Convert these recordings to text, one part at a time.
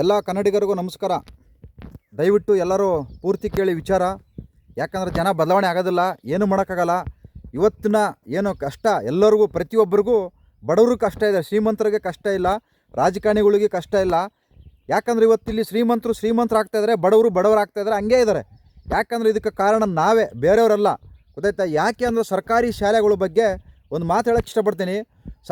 ಎಲ್ಲ ಕನ್ನಡಿಗರಿಗೂ ನಮಸ್ಕಾರ. ದಯವಿಟ್ಟು ಎಲ್ಲರೂ ಪೂರ್ತಿ ಕೇಳಿ ವಿಚಾರ. ಯಾಕಂದರೆ ಜನ ಬದಲಾವಣೆ ಆಗೋದಿಲ್ಲ, ಏನು ಮಾಡೋಕ್ಕಾಗಲ್ಲ. ಇವತ್ತಿನ ಏನು ಕಷ್ಟ ಎಲ್ಲರಿಗೂ, ಪ್ರತಿಯೊಬ್ಬರಿಗೂ ಬಡವರು ಕಷ್ಟ ಇದೆ, ಶ್ರೀಮಂತರಿಗೆ ಕಷ್ಟ ಇಲ್ಲ, ರಾಜಕಾರಣಿಗಳಿಗೆ ಕಷ್ಟ ಇಲ್ಲ. ಯಾಕಂದ್ರೆ ಇವತ್ತಿಲ್ಲಿ ಶ್ರೀಮಂತರು ಶ್ರೀಮಂತರು ಆಗ್ತಾಯಿದ್ದಾರೆ ಬಡವರು ಬಡವರು ಆಗ್ತಾಯಿದ್ದಾರೆ ಹಂಗೇ ಇದ್ದಾರೆ. ಯಾಕಂದರೆ ಇದಕ್ಕೆ ಕಾರಣ ನಾವೇ, ಬೇರೆಯವರಲ್ಲ. ಗೊತ್ತಾಯ್ತಾ? ಯಾಕೆ ಅಂದರೆ ಸರ್ಕಾರಿ ಶಾಲೆಗಳ ಬಗ್ಗೆ ಒಂದು ಮಾತು ಹೇಳಕ್ಕೆ ಇಷ್ಟಪಡ್ತೀನಿ.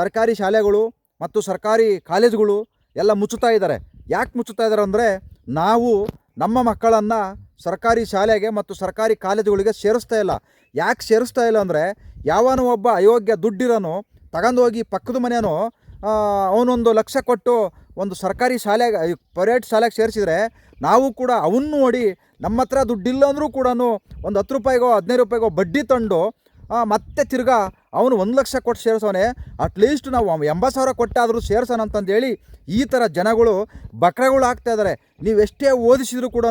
ಸರ್ಕಾರಿ ಶಾಲೆಗಳು ಮತ್ತು ಸರ್ಕಾರಿ ಕಾಲೇಜುಗಳು ಎಲ್ಲ ಮುಚ್ಚುತ್ತಾ ಇದ್ದಾರೆ. ಯಾಕೆ ಮುಚ್ಚುತ್ತಾ ಇದ್ದಾರೆ ಅಂದರೆ ನಾವು ನಮ್ಮ ಮಕ್ಕಳನ್ನು ಸರ್ಕಾರಿ ಶಾಲೆಗೆ ಮತ್ತು ಸರ್ಕಾರಿ ಕಾಲೇಜುಗಳಿಗೆ ಸೇರಿಸ್ತಾ ಇಲ್ಲ. ಯಾಕೆ ಸೇರಿಸ್ತಾ ಇಲ್ಲ ಅಂದರೆ ಯಾವನೋ ಒಬ್ಬ ಅಯೋಗ್ಯ ದುಡ್ಡಿರೋನು ತಗೊಂಡೋಗಿ ಪಕ್ಕದ ಮನೆಯೋ ಅವನೊಂದು ಲಕ್ಷ ಕೊಟ್ಟು ಒಂದು ಸರ್ಕಾರಿ ಶಾಲೆಗೆ ಪ್ರೈವೇಟ್ ಶಾಲೆಗೆ ಸೇರಿಸಿದ್ರೆ ನಾವು ಕೂಡ ಅವನ್ನ ನೋಡಿ ನಮ್ಮ ಹತ್ರ ದುಡ್ಡಿಲ್ಲ ಅಂದರೂ ಕೂಡ ಒಂದು ಹತ್ತು ರೂಪಾಯಿಗೋ, ಹದಿನೈದು ರೂಪಾಯಿಗೋ ಬಡ್ಡಿ ತಂದು ಮತ್ತೆ ತಿರ್ಗಾ ಅವನು ಒಂದು ಲಕ್ಷ ಕೊಟ್ಟು ಸೇರಿಸೋನೆ. ಅಟ್ಲೀಸ್ಟ್ ನಾವು ಎಂಬತ್ತು ಸಾವಿರ ಕೊಟ್ಟಾದರೂ ಸೇರ್ಸೋಣ ಅಂತಂದೇಳಿ ಈ ಥರ ಜನಗಳು ಬಕ್ರಗಳು ಆಗ್ತಾ ಇದ್ದಾರೆ ನೀವು ಎಷ್ಟೇ ಓದಿಸಿದ್ರು ಕೂಡ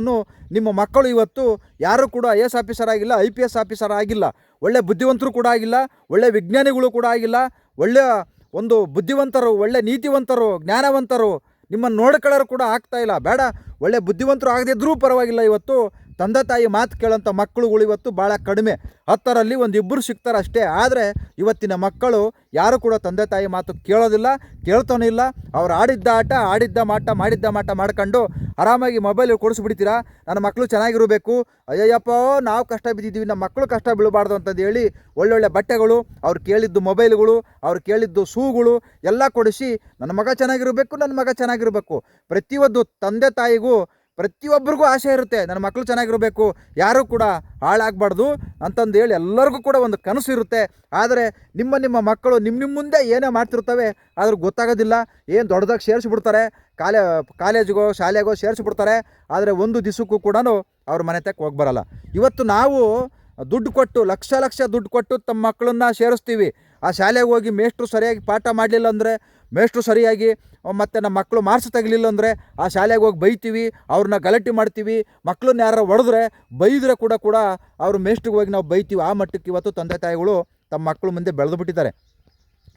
ನಿಮ್ಮ ಮಕ್ಕಳು ಇವತ್ತು ಯಾರೂ ಕೂಡ ಐ ಎಸ್ ಆಫೀಸರ್ ಆಗಿಲ್ಲ ಐ ಪಿ ಎಸ್ ಆಫೀಸರ್ ಆಗಿಲ್ಲ. ಒಳ್ಳೆ ಬುದ್ಧಿವಂತರು ಕೂಡ ಆಗಿಲ್ಲ, ಒಳ್ಳೆ ವಿಜ್ಞಾನಿಗಳು ಕೂಡ ಆಗಿಲ್ಲ ಒಳ್ಳೆಯ ಒಂದು ಬುದ್ಧಿವಂತರು, ಒಳ್ಳೆ ನೀತಿವಂತರು, ಜ್ಞಾನವಂತರು ನಿಮ್ಮನ್ನು ನೋಡ್ಕೊಳ್ಳೋರು ಕೂಡ ಆಗ್ತಾ ಇಲ್ಲ. ಬೇಡ, ಒಳ್ಳೆ ಬುದ್ಧಿವಂತರು ಆಗದಿದ್ರೂ ಪರವಾಗಿಲ್ಲ ಇವತ್ತು. ತಂದೆ ತಾಯಿ ಮಾತು ಕೇಳೋಂಥ ಮಕ್ಕಳುಗಳು ಇವತ್ತು ಭಾಳ ಕಡಿಮೆ. ಹತ್ತರಲ್ಲಿ ಒಂದು ಇಬ್ಬರು ಸಿಗ್ತಾರೆ ಅಷ್ಟೇ. ಆದರೆ ಇವತ್ತಿನ ಮಕ್ಕಳು ಯಾರು ಕೂಡ ತಂದೆ ತಾಯಿ ಮಾತು ಕೇಳೋದಿಲ್ಲ, ಕೇಳ್ತಾನೂ ಇಲ್ಲ. ಅವ್ರು ಆಡಿದ್ದ ಆಟ, ಆಡಿದ್ದ ಮಾಟ, ಮಾಡಿದ್ದ ಮಾಟ ಮಾಡ್ಕೊಂಡು ಆರಾಮಾಗಿ ಮೊಬೈಲ್ ಕೊಡಿಸ್ಬಿಡ್ತೀರಾ? ನನ್ನ ಮಕ್ಕಳು ಚೆನ್ನಾಗಿರಬೇಕು. ಅಯ್ಯಯ್ಯಪ್ಪ, ನಾವು ಕಷ್ಟ ಬಿದ್ದಿದ್ದೀವಿ. ನಮ್ಮ ಮಕ್ಕಳು ಕಷ್ಟ ಬೀಳಬಾರ್ದು ಅಂತಂದು ಹೇಳಿ ಒಳ್ಳೊಳ್ಳೆ ಬಟ್ಟೆಗಳು, ಅವ್ರು ಕೇಳಿದ್ದು ಮೊಬೈಲ್ಗಳು ಅವ್ರು ಕೇಳಿದ್ದು ಶೂಗಳು ಎಲ್ಲ ಕೊಡಿಸಿ, ನನ್ನ ಮಗ ಚೆನ್ನಾಗಿರಬೇಕು, ನನ್ನ ಮಗ ಚೆನ್ನಾಗಿರಬೇಕು. ಪ್ರತಿಯೊಂದು ತಂದೆ ತಾಯಿಗೂ ಪ್ರತಿಯೊಬ್ಬರಿಗೂ ಆಸೆ ಇರುತ್ತೆ, ನನ್ನ ಮಕ್ಕಳು ಚೆನ್ನಾಗಿರಬೇಕು, ಯಾರೂ ಕೂಡ ಹಾಳಾಗಬಾರ್ದು ಅಂತಂದು ಹೇಳಿ ಎಲ್ಲರಿಗೂ ಕೂಡ ಒಂದು ಕನಸು ಇರುತ್ತೆ. ಆದರೆ ನಿಮ್ಮ ನಿಮ್ಮ ಮಕ್ಕಳು ನಿಮ್ಮ ನಿಮ್ಮ ಮುಂದೆ ಏನೇ ಮಾಡ್ತಿರ್ತವೆ ಆದ್ರೆ ಗೊತ್ತಾಗೋದಿಲ್ಲ, ಏನು ದೊಡ್ಡದಾಗಿ ಸೇರಿಸ್ಬಿಡ್ತಾರೆ, ಕಾಲೇ, ಕಾಲೇಜಿಗೋ, ಶಾಲೆಗೋ ಸೇರಿಸ್ಬಿಡ್ತಾರೆ, ಆದರೆ ಒಂದು ದಿವಸಕ್ಕೂ ಕೂಡ ಅವ್ರ ಮನೆ ತಕ್ಕ ಹೋಗಿ ಬರಲ್ಲ. ಇವತ್ತು ನಾವು ದುಡ್ಡು ಕೊಟ್ಟು, ಲಕ್ಷ ಲಕ್ಷ ದುಡ್ಡು ಕೊಟ್ಟು ತಮ್ಮ ಮಕ್ಕಳನ್ನ ಸೇರಿಸ್ತೀವಿ. ಆ ಶಾಲೆಗೆ ಹೋಗಿ ಮೇಷ್ಟ್ರು ಸರಿಯಾಗಿ ಪಾಠ ಮಾಡಲಿಲ್ಲ ಅಂದರೆ, ಮೇಷ್ಟ್ರು ಸರಿಯಾಗಿ ಮತ್ತು ನಮ್ಮ ಮಕ್ಕಳು ಮಾರ್ಕ್ಸ್ ತೆಗಲಿಲ್ಲ ಅಂದರೆ, ಆ ಶಾಲೆಗೆ ಹೋಗಿ ಬೈತೀವಿ, ಅವ್ರನ್ನ ಗಲಾಟೆ ಮಾಡ್ತೀವಿ ಮಕ್ಕಳನ್ನ ಯಾರು ಹೊಡೆದ್ರೆ, ಬೈದರೆ ಕೂಡ ಕೂಡ ಅವರು ಮೇಷ್ಟ್ರಿಗೆ ಹೋಗಿ ನಾವು ಬೈತೀವಿ. ಆ ಮಟ್ಟಕ್ಕೆ ಇವತ್ತು ತಂದೆ ತಾಯಿಗಳು ತಮ್ಮ ಮಕ್ಕಳು ಮುಂದೆ ಬೆಳೆದು ಬಿಟ್ಟಿದ್ದಾರೆ.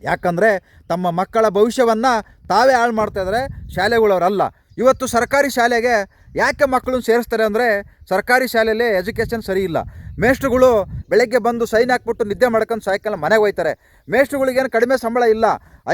ಯಾಕಂದರೆ ತಮ್ಮ ಮಕ್ಕಳ ಭವಿಷ್ಯವನ್ನು ತಾವೇ ಹಾಳು ಮಾಡ್ತಾ ಇದ್ದಾರೆ ಶಾಲೆಗಳವರಲ್ಲ ಇವತ್ತು ಸರ್ಕಾರಿ ಶಾಲೆಗೆ ಯಾಕೆ ಮಕ್ಕಳನ್ನ ಸೇರಿಸ್ತಾರೆ ಅಂದರೆ ಸರ್ಕಾರಿ ಶಾಲೆಯಲ್ಲಿ ಎಜುಕೇಷನ್ ಸರಿ ಇಲ್ಲ. ಮೇಷ್ಟ್ರುಗಳು ಬೆಳಗ್ಗೆ ಬಂದು ಸೈನ್ ಹಾಕ್ಬಿಟ್ಟು ನಿದ್ದೆ ಮಾಡ್ಕೊಂಡು ಸಾಯಂಕಾಲ ಮನೆಗೆ ಹೋಯ್ತಾರೆ. ಮೇಷ್ಟ್ರುಗಳಿಗೇನು ಕಡಿಮೆ ಸಂಬಳ ಇಲ್ಲ.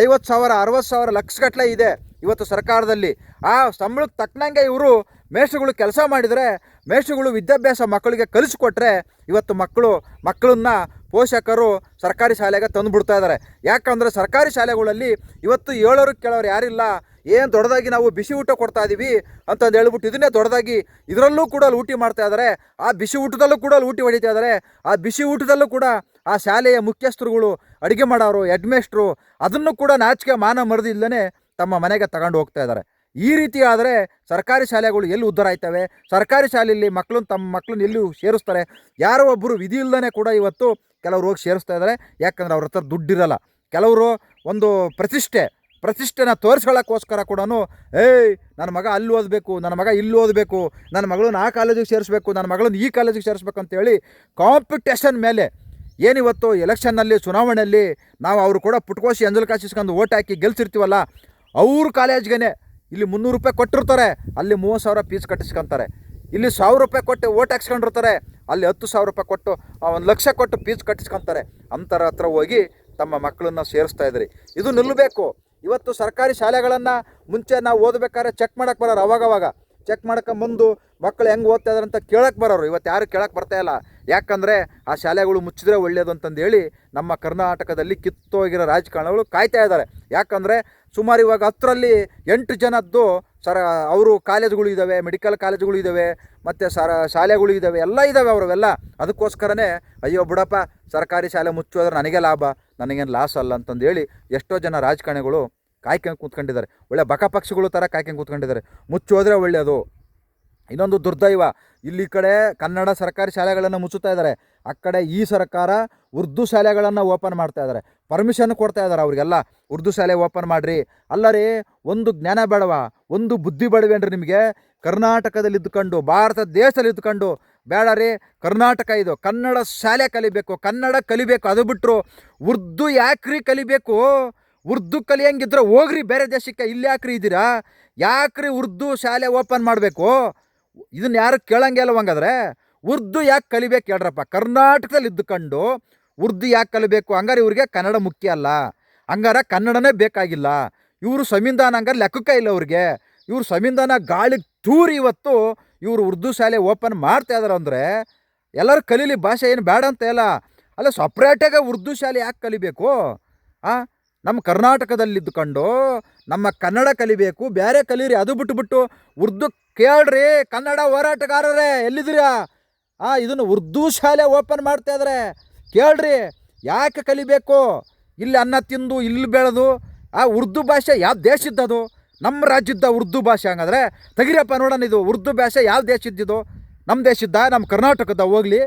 ಐವತ್ತು ಸಾವಿರ, ಅರವತ್ತು ಸಾವಿರ ಲಕ್ಷಗಟ್ಟಲೆ ಇದೆ ಇವತ್ತು ಸರ್ಕಾರದಲ್ಲಿ. ಆ ಸಂಬಳಕ್ಕೆ ತಕ್ಕನಂಗೆ ಇವರು ಮೇಷ್ಟ್ರುಗಳು ಕೆಲಸ ಮಾಡಿದರೆ, ಮೇಷ್ಟ್ರುಗಳು ವಿದ್ಯಾಭ್ಯಾಸ ಮಕ್ಕಳಿಗೆ ಕಲಿಸ್ಕೊಟ್ರೆ ಇವತ್ತು ಮಕ್ಕಳು, ಮಕ್ಕಳನ್ನ ಪೋಷಕರು ಸರ್ಕಾರಿ ಶಾಲೆಗೆ ತಂದುಬಿಡ್ತಾ ಇದ್ದಾರೆ ಯಾಕಂದರೆ ಸರ್ಕಾರಿ ಶಾಲೆಗಳಲ್ಲಿ ಇವತ್ತು ಏಳೋರು ಕೇಳೋರು ಯಾರಿಲ್ಲ. ಏನು ದೊಡ್ಡದಾಗಿ ನಾವು ಬಿಸಿ ಊಟ ಕೊಡ್ತಾ ಇದ್ದೀವಿ ಅಂತಂದು ಹೇಳ್ಬಿಟ್ಟು ಇದನ್ನೇ ದೊಡ್ಡದಾಗಿ ಇದರಲ್ಲೂ ಕೂಡ ಲೂಟಿ ಮಾಡ್ತಾ ಇದ್ದಾರೆ ಆ ಬಿಸಿ ಊಟದಲ್ಲೂ ಕೂಡ ಲೂಟಿ ಹೊಡಿತಾ ಇದ್ದಾರೆ ಆ ಬಿಸಿ ಊಟದಲ್ಲೂ ಕೂಡ ಆ ಶಾಲೆಯ ಮುಖ್ಯಸ್ಥರುಗಳು ಅಡುಗೆ ಮಾಡೋರು, ಹೆಡ್ಮೇಸ್ಟ್ರು ಅದನ್ನು ಕೂಡ ನಾಚಿಕೆ ಮಾನ ಮರದಿಲ್ಲದೇ ತಮ್ಮ ಮನೆಗೆ ತಗೊಂಡು ಹೋಗ್ತಾ ಇದ್ದಾರೆ ಈ ರೀತಿ ಆದರೆ ಸರ್ಕಾರಿ ಶಾಲೆಗಳು ಎಲ್ಲಿ ಉದ್ಧಾರ ಆಯ್ತವೆ? ಸರ್ಕಾರಿ ಶಾಲೆಯಲ್ಲಿ ಮಕ್ಕಳನ್ನ ತಮ್ಮ ಮಕ್ಕಳನ್ನ ಎಲ್ಲೂ ಸೇರಿಸ್ತಾರೆ? ಯಾರೋ ಒಬ್ಬರು ವಿಧಿ ಇಲ್ಲದೇ ಕೂಡ ಇವತ್ತು ಕೆಲವರು ಹೋಗಿ ಸೇರಿಸ್ತಾ ಇದ್ದಾರೆ ಯಾಕಂದರೆ ಅವ್ರ ಹತ್ರ ದುಡ್ಡಿರಲ್ಲ. ಕೆಲವರು ಒಂದು ಪ್ರತಿಷ್ಠೆ ಪ್ರತಿಷ್ಠೆನ ತೋರಿಸ್ಕೊಳ್ಳೋಕ್ಕೋಸ್ಕರ ಕೂಡ ಏಯ್ ನನ್ನ ಮಗ ಅಲ್ಲಿ ಓದಬೇಕು ನನ್ನ ಮಗ ಇಲ್ಲಿ ಓದಬೇಕು ನನ್ನ ಮಗಳನ್ನ ಆ ಕಾಲೇಜಿಗೆ ಸೇರಿಸ್ಬೇಕು ನನ್ನ ಮಗಳನ್ನ ಈ ಕಾಲೇಜಿಗೆ ಸೇರಿಸ್ಬೇಕು ಅಂತೇಳಿ ಕಾಂಪಿಟೇಷನ್ ಮೇಲೆ ಏನಿವತ್ತು ಎಲೆಕ್ಷನ್ನಲ್ಲಿ, ಚುನಾವಣೆಯಲ್ಲಿ ನಾವು ಅವರು ಕೂಡ ಪುಟ್ಕೋಸಿ ಅಂಜಲ್ ಕಾಸಿಸ್ಕೊಂಡು ಓಟ್ ಹಾಕಿ ಗೆಲ್ಸಿರ್ತೀವಲ್ಲ, ಅವ್ರ ಕಾಲೇಜ್ಗೆ ಇಲ್ಲಿ ಮುನ್ನೂರು ರೂಪಾಯಿ ಕೊಟ್ಟಿರ್ತಾರೆ, ಅಲ್ಲಿ ಮೂವತ್ತು ಸಾವಿರ ಫೀಸ್ ಕಟ್ಟಿಸ್ಕೊಂತಾರೆ. ಇಲ್ಲಿ ಸಾವಿರ ರೂಪಾಯಿ ಕೊಟ್ಟು ಓಟ್ ಹಾಕ್ಸ್ಕೊಂಡಿರ್ತಾರೆ, ಅಲ್ಲಿ ಹತ್ತು ಸಾವಿರ ರೂಪಾಯಿ ಕೊಟ್ಟು ಒಂದು ಲಕ್ಷ ಕೊಟ್ಟು ಫೀಸ್ ಕಟ್ಟಿಸ್ಕೊಂತಾರೆ. ಅಂತರ ಹತ್ರ ಹೋಗಿ ತಮ್ಮ ಮಕ್ಕಳನ್ನ ಸೇರಿಸ್ತಾ ಇದ್ರಿ. ಇದು ನಿಲ್ಲಬೇಕು ಇವತ್ತು ಸರ್ಕಾರಿ ಶಾಲೆಗಳನ್ನು ಮುಂಚೆ ನಾವು ಓದಬೇಕಾದ್ರೆ ಚೆಕ್ ಮಾಡಕ್ಕೆ ಬರೋರು ಅವಾಗವಾಗ. ಚೆಕ್ ಬಂದು ಮಕ್ಕಳು ಹೆಂಗೆ ಓದ್ತಾ ಅಂತ ಕೇಳಕ್ಕೆ ಬರೋರು. ಇವತ್ತು ಯಾರು ಬರ್ತಾ ಇಲ್ಲ. ಯಾಕಂದರೆ ಆ ಶಾಲೆಗಳು ಮುಚ್ಚಿದ್ರೆ ಒಳ್ಳೆಯದು ಅಂತಂದೇಳಿ ನಮ್ಮ ಕರ್ನಾಟಕದಲ್ಲಿ ಕಿತ್ತೋಗಿರೋ ರಾಜಕಾರಣಗಳು ಕಾಯ್ತಾ ಇದ್ದಾರೆ. ಯಾಕಂದರೆ ಸುಮಾರು ಇವಾಗ ಹತ್ತರಲ್ಲಿ ಎಂಟು ಜನದ್ದು ಸರ ಅವರು ಕಾಲೇಜುಗಳು ಇದ್ದಾವೆ ಮೆಡಿಕಲ್ ಕಾಲೇಜುಗಳು ಇದ್ದಾವೆ ಮತ್ತು ಸರ ಶಾಲೆಗಳು ಇದ್ದಾವೆ ಎಲ್ಲ ಇದ್ದಾವೆ ಅವರವೆಲ್ಲ. ಅದಕ್ಕೋಸ್ಕರನೇ ಅಯ್ಯೋ ಬಿಡಪ್ಪ, ಸರ್ಕಾರಿ ಶಾಲೆ ಮುಚ್ಚೋದ್ರೆ ನನಗೆ ಲಾಭ. ನನಗೇನು ಲಾಸ್ ಅಲ್ಲ ಅಂತಂದೇಳಿ ಎಷ್ಟೋ ಜನ ರಾಜಕಾರಣಿಗಳು ಕಾಯ್ಕೊಂಡು ಕೂತ್ಕೊಂಡಿದ್ದಾರೆ. ಒಳ್ಳೆ ಬಕ ಪಕ್ಷಿಗಳು ಥರ ಕಾಯ್ಕೊಂಡು ಕೂತ್ಕೊಂಡಿದ್ದಾರೆ. ಮುಚ್ಚೋದ್ರೆ ಒಳ್ಳೆಯದು. ಇನ್ನೊಂದು ದುರ್ದೈವ. ಇಲ್ಲಿ ಕಡೆ ಕನ್ನಡ ಸರ್ಕಾರಿ ಶಾಲೆಗಳನ್ನು ಮುಚ್ಚುತ್ತಾ ಇದ್ದಾರೆ. ಆ ಕಡೆ ಈ ಸರ್ಕಾರ ಉರ್ದು ಶಾಲೆಗಳನ್ನು ಓಪನ್ ಮಾಡ್ತಾ ಇದ್ದಾರೆ. ಪರ್ಮಿಷನ್ ಕೊಡ್ತಾ ಇದ್ದಾರೆ ಅವರಿಗೆಲ್ಲ. ಉರ್ದು ಶಾಲೆ ಓಪನ್ ಮಾಡಿರಿ. ಅಲ್ಲ ರೀ, ಒಂದು ಜ್ಞಾನ ಬೇಡವಾ? ಒಂದು ಬುದ್ಧಿ ಬೇಡವೇನ್ರಿ ನಿಮಗೆ? ಕರ್ನಾಟಕದಲ್ಲಿ ಇದ್ದುಕೊಂಡು ಭಾರತ ದೇಶದಲ್ಲಿ ಇದ್ದುಕೊಂಡು ಬೇಡ ರೀ, ಕರ್ನಾಟಕ ಇದು. ಕನ್ನಡ ಶಾಲೆ ಕಲಿಬೇಕು, ಕನ್ನಡ ಕಲಿಬೇಕು. ಅದು ಬಿಟ್ಟರು ಉರ್ದು ಯಾಕ್ರಿ ಕಲಿಬೇಕು? ಉರ್ದು ಕಲಿಯಂಗಿದ್ರೆ ಹೋಗ್ರಿ ಬೇರೆ ದೇಶಕ್ಕೆ. ಇಲ್ಲಿ ಯಾಕ್ರಿ ಇದ್ದೀರಾ? ಯಾಕ್ರಿ ಉರ್ದು ಶಾಲೆ ಓಪನ್ ಮಾಡಬೇಕು? ಇದನ್ನ ಯಾರು ಕೇಳಂಗೆ ಇಲ್ಲ ಹಂಗಾದ್ರೆ. ಉರ್ದು ಯಾಕೆ ಕಲಿಬೇಕು ಹೇಳ್ರಪ್ಪ. ಕರ್ನಾಟಕದಲ್ಲಿ ಇದ್ದುಕೊಂಡು ಉರ್ದು ಯಾಕೆ ಕಲಿಬೇಕು? ಹಂಗಾರೆ ಇವ್ರಿಗೆ ಕನ್ನಡ ಮುಖ್ಯ ಅಲ್ಲ. ಹಂಗಾರ ಕನ್ನಡನೇ ಬೇಕಾಗಿಲ್ಲ. ಇವರು ಸಂವಿಧಾನ ಹಂಗಾರೆ ಲೆಕ್ಕಕ್ಕೆ ಇಲ್ಲ ಅವ್ರಿಗೆ. ಇವರು ಸಂವಿಧಾನ ಗಾಳಿಗೆ ತೂರಿ ಇವತ್ತು ಇವರು ಉರ್ದು ಶಾಲೆ ಓಪನ್ ಮಾಡ್ತಾ ಇದಾರೆ ಅಂದರೆ ಎಲ್ಲರೂ ಕಲೀಲಿ ಭಾಷೆ ಏನು ಬೇಡ ಅಂತ ಇಲ್ಲ ಅಲ್ಲ ಸಪ್ರೇಟಾಗಿ ಉರ್ದು ಶಾಲೆ ಯಾಕೆ ಕಲಿಬೇಕು? ಆ? ನಮ್ಮ ಕರ್ನಾಟಕದಲ್ಲಿದ್ದುಕೊಂಡು ನಮ್ಮ ಕನ್ನಡ ಕಲಿಬೇಕು ಬೇರೆ ಕಲೀರಿ, ಅದು ಬಿಟ್ಟುಬಿಟ್ಟು ಉರ್ದು ಕೇಳ್ರಿ, ಕನ್ನಡ ಹೋರಾಟಗಾರರೇ, ಎಲ್ಲಿದ್ದೀರಾ? ಆ, ಇದನ್ನು ಉರ್ದು ಶಾಲೆ ಓಪನ್ ಮಾಡ್ತಾ ಇದಾರೆ. ಕೇಳ್ರಿ, ಯಾಕೆ ಕಲಿಬೇಕು? ಇಲ್ಲಿ ಅನ್ನ ತಿಂದು, ಇಲ್ಲಿ ಬೆಳೆದು, ಆ ಉರ್ದು ಭಾಷೆ ಯಾವ ದೇಶದ್ದದು ನಮ್ಮ ರಾಜ್ಯದ ಉರ್ದು ಭಾಷೆ ಹಂಗಾದ್ರೆ, ತೆಗಿರಪ್ಪ ನೋಡೋಣ ಇದು ಉರ್ದು ಭಾಷೆ, ಯಾವ ದೇಶದ್ದಿದು? ನಮ್ಮ ದೇಶದ ನಮ್ಮ ಕರ್ನಾಟಕದ ಹೋಗ್ಲಿ.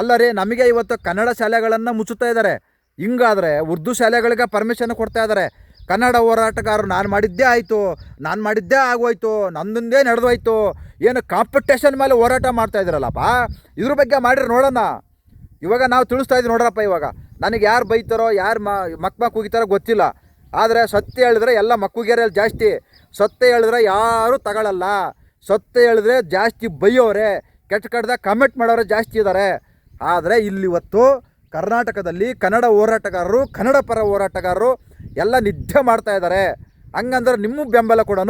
ಅಲ್ಲ ರೀ, ನಮಗೆ ಇವತ್ತು ಕನ್ನಡ ಶಾಲೆಗಳನ್ನು ಮುಚ್ಚುತ್ತಾ ಇದ್ದಾರೆ ಹಿಂಗಾದರೆ ಉರ್ದು ಶಾಲೆಗಳಿಗೆ ಪರ್ಮಿಷನ್ ಕೊಡ್ತಾ ಇದ್ದಾರೆ ಕನ್ನಡ ಹೋರಾಟಗಾರರು, ನಾನು ಮಾಡಿದ್ದೇ ಆಯಿತು, ನಾನು ಮಾಡಿದ್ದೇ ಆಗೋಯ್ತು, ನಂದೊಂದೇ ನಡೆದೋಯ್ತು. ಏನು ಕಾಂಪಿಟೇಷನ್ ಮೇಲೆ ಹೋರಾಟ ಮಾಡ್ತಾ ಇದ್ದೀರಲ್ಲಪ್ಪ ಇದ್ರ ಬಗ್ಗೆ ಮಾಡಿರಿ ನೋಡೋಣ ಇವಾಗ ನಾವು ತಿಳಿಸ್ತಾ ಇದ್ದೀವಿ ನೋಡ್ರಪ್ಪ ಇವಾಗ. ನನಗೆ ಯಾರು ಬೈತಾರೋ, ಯಾರು ಮಕ್ ಮಕ್ ಹೋಗಿತಾರೋ ಗೊತ್ತಿಲ್ಲ. ಆದರೆ ಸತ್ಯ ಹೇಳಿದ್ರೆ ಎಲ್ಲ ಮಕ್ಕುಗೆರೆಯಲ್ಲಿ ಜಾಸ್ತಿ. ಸತ್ಯ ಹೇಳಿದ್ರೆ ಯಾರೂ ತಗೊಳ್ಳಲ್ಲ ಸತ್ಯ ಹೇಳಿದ್ರೆ ಜಾಸ್ತಿ ಬೈಯೋರೆ. ಕೆಟ್ಟ ಕಡ್ದ ಕಮೆಂಟ್ ಮಾಡೋರೆ ಜಾಸ್ತಿ ಇದ್ದಾರೆ ಆದರೆ ಇಲ್ಲಿವತ್ತು ಕರ್ನಾಟಕದಲ್ಲಿ ಕನ್ನಡ ಹೋರಾಟಗಾರರು, ಕನ್ನಡ ಪರ ಹೋರಾಟಗಾರರು ಎಲ್ಲ ನಿದ್ದೆ ಮಾಡ್ತಾ ಇದ್ದಾರೆ ಹಂಗಂದ್ರೆ ನಿಮ್ಮ ಬೆಂಬಲ ಕೂಡ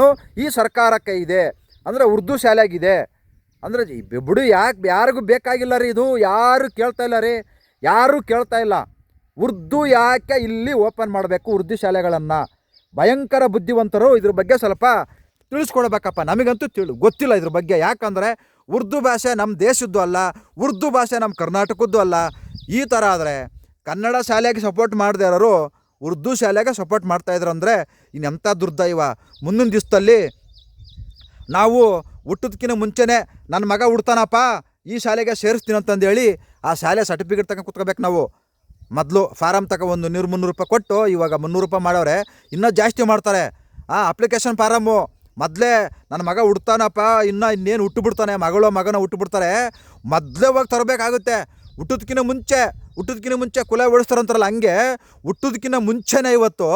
ಈ ಸರ್ಕಾರಕ್ಕೆ ಇದೆ. ಅಂದರೆ ಉರ್ದು ಶಾಲೆಯಾಗಿದೆ. ಅಂದರೆ ಬಿಡು ಯಾಕೆ ಯಾರಿಗೂ ಬೇಕಾಗಿಲ್ಲ ರೀ ಇದು. ಯಾರು ಕೇಳ್ತಾ ಇಲ್ಲ ರೀ. ಯಾರೂ ಕೇಳ್ತಾ ಇಲ್ಲ. ಉರ್ದು ಯಾಕೆ ಇಲ್ಲಿ ಓಪನ್ ಮಾಡಬೇಕು ಉರ್ದು ಶಾಲೆಗಳನ್ನು? ಭಯಂಕರ ಬುದ್ಧಿವಂತರು ಇದ್ರ ಬಗ್ಗೆ ಸ್ವಲ್ಪ ತಿಳಿಸ್ಕೊಡ್ಬೇಕಪ್ಪ ನಮಗಂತೂ ತಿಳಿ, ಗೊತ್ತಿಲ್ಲ ಇದ್ರ ಬಗ್ಗೆ. ಯಾಕಂದರೆ ಉರ್ದು ಭಾಷೆ ನಮ್ಮ ದೇಶದ್ದು ಅಲ್ಲ, ಉರ್ದು ಭಾಷೆ ನಮ್ಮ ಕರ್ನಾಟಕದ್ದು ಅಲ್ಲ. ಈ ಥರ ಆದರೆ ಕನ್ನಡ ಶಾಲೆಗೆ ಸಪೋರ್ಟ್ ಮಾಡದೇ ಇರೋರು ಉರ್ದು ಶಾಲೆಗೆ ಸಪೋರ್ಟ್ ಮಾಡ್ತಾಯಿದ್ರು ಅಂದರೆ ಇನ್ನೆಂಥ ದುರ್ದೈವ. ಮುಂದಿನ ದಿವಸದಲ್ಲಿ ನಾವು ಹುಟ್ಟೋದಕ್ಕಿಂತ ಮುಂಚೆನೇ ನನ್ನ ಮಗ ಹುಡ್ತಾನಪ್ಪ, ಈ ಶಾಲೆಗೆ ಸೇರಿಸ್ತೀನಿ ಅಂತಂದೇಳಿ ಆ ಶಾಲೆ ಸರ್ಟಿಫಿಕೇಟ್ ತಗೊಂಡು ಕುತ್ಕೋಬೇಕು ನಾವು. ಮೊದಲು ಫಾರಮ್ ತಗೊ ಒಂದು ನೂರು ಮುನ್ನೂರು ರೂಪಾಯಿ ಕೊಟ್ಟು ಇವಾಗ ಮುನ್ನೂರು ರೂಪಾಯಿ ಮಾಡವ್ರೆ ಇನ್ನೂ ಜಾಸ್ತಿ ಮಾಡ್ತಾರೆ. ಆ ಅಪ್ಲಿಕೇಶನ್ ಫಾರಮ್ಮು ಮೊದಲೇ ನನ್ನ ಮಗ ಹುಡ್ತಾನಪ್ಪ, ಇನ್ನೂ ಇನ್ನೇನು ಹುಟ್ಟು ಬಿಡ್ತಾನೆ ಮಗಳು ಮಗನ ಹುಟ್ಟು ಬಿಡ್ತಾರೆ ಮೊದಲೇ ಹೋಗಿ ತರಬೇಕಾಗುತ್ತೆ. ಹುಟ್ಟೋದಕ್ಕಿಂತ ಮುಂಚೆ ಹುಟ್ಟೋದಕ್ಕಿಂತ ಮುಂಚೆ ಕುಲ ಓಡಿಸ್ತಾರಂತಾರಲ್ಲ ಹಂಗೆ ಹುಟ್ಟೋದಕ್ಕಿಂತ ಮುಂಚೆನೇ ಇವತ್ತು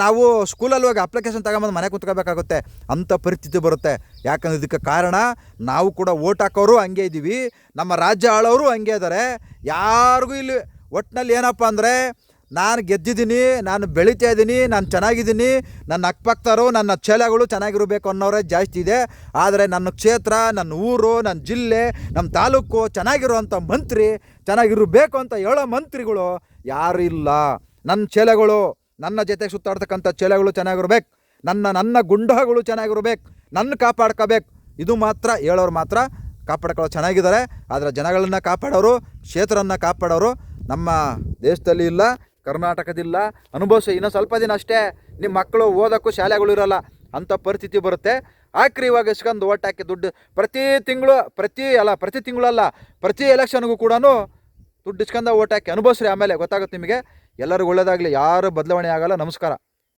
ನಾವು ಸ್ಕೂಲಲ್ಲಿ ಹೋಗಿ ಅಪ್ಲಿಕೇಶನ್ ತಗೊಂಬಂದು ಮನೆ ಕುತ್ಕೋಬೇಕಾಗುತ್ತೆ. ಅಂಥ ಪರಿಸ್ಥಿತಿ ಬರುತ್ತೆ. ಯಾಕಂದ್ರೆ ಇದಕ್ಕೆ ಕಾರಣ, ನಾವು ಕೂಡ ಓಟ್ ಹಾಕೋರು ಹಂಗೆ ಇದ್ದೀವಿ ನಮ್ಮ ರಾಜ್ಯ ಆಳೋರು ಹಂಗೆ ಇದ್ದಾರೆ ಯಾರಿಗೂ ಇಲ್ಲಿ ಒಟ್ಟಿನಲ್ಲಿ ಏನಪ್ಪ ಅಂದರೆ ನಾನು ಗೆದ್ದಿದ್ದೀನಿ, ನಾನು ಬೆಳೀತಾ ಇದ್ದೀನಿ, ನಾನು ಚೆನ್ನಾಗಿದ್ದೀನಿ, ನನ್ನ ಅಕ್ಕಪಕ್ಕದವರು, ನನ್ನ ಚೇಲೆಗಳು ಚೆನ್ನಾಗಿರಬೇಕು ಅನ್ನೋರೇ ಜಾಸ್ತಿ ಇದೆ. ಆದರೆ ನನ್ನ ಕ್ಷೇತ್ರ, ನನ್ನ ಊರು, ನನ್ನ ಜಿಲ್ಲೆ, ನಮ್ಮ ತಾಲೂಕು ಚೆನ್ನಾಗಿರುವಂಥ ಮಂತ್ರಿ, ಚೆನ್ನಾಗಿರಬೇಕು ಅಂತ ಹೇಳೋ ಮಂತ್ರಿಗಳು ಯಾರು ಇಲ್ಲ. ನನ್ನ ಚೇಲೆಗಳು ನನ್ನ ಜೊತೆ ಸುತ್ತಾಡ್ತಕ್ಕಂಥ ಚೇಲೆಗಳು ಚೆನ್ನಾಗಿರ್ಬೇಕು. ನನ್ನ ನನ್ನ ಗುಂಡಗಳು ಚೆನ್ನಾಗಿರ್ಬೇಕು. ನನ್ನ ಕಾಪಾಡ್ಕೋಬೇಕು. ಇದು ಮಾತ್ರ ಹೇಳೋರು ಮಾತ್ರ ಕಾಪಾಡ್ಕೊಳ್ಳೋ ಚೆನ್ನಾಗಿದ್ದಾರೆ. ಆದರೆ ಜನಗಳನ್ನು ಕಾಪಾಡೋರು, ಕ್ಷೇತ್ರವನ್ನು ಕಾಪಾಡೋರು ನಮ್ಮ ದೇಶದಲ್ಲಿ ಇಲ್ಲ, ಕರ್ನಾಟಕದಿಲ್ಲ. ಅನುಭವಿಸಿ, ಇನ್ನೂ ಸ್ವಲ್ಪ ದಿನ ಅಷ್ಟೇ ನಿಮ್ಮ ಮಕ್ಕಳು ಓದೋಕ್ಕೂ ಶಾಲೆಗಳು ಇರೋಲ್ಲ ಅಂಥ ಪರಿಸ್ಥಿತಿ ಬರುತ್ತೆ. ಹಾಕ್ರಿ ಇವಾಗ ಇಸ್ಕೊಂಡು ಓಟ್ ಹಾಕಿ ದುಡ್ಡು. ಪ್ರತಿ ತಿಂಗಳು, ಪ್ರತಿ ಅಲ್ಲ, ಪ್ರತಿ ತಿಂಗಳಲ್ಲ, ಪ್ರತಿ ಎಲೆಕ್ಷನ್ಗೂ ಕೂಡ ದುಡ್ಡು ಇಸ್ಕೊಂಡ ಓಟ್ ಹಾಕಿ ಅನುಭವಿಸ್ರಿ ಆಮೇಲೆ, ಗೊತ್ತಾಗುತ್ತೆ ನಿಮಗೆ. ಎಲ್ಲರಿಗೂ ಒಳ್ಳೆಯದಾಗಲಿ ಯಾರು ಬದಲಾವಣೆ ಆಗಲ್ಲ. ನಮಸ್ಕಾರ.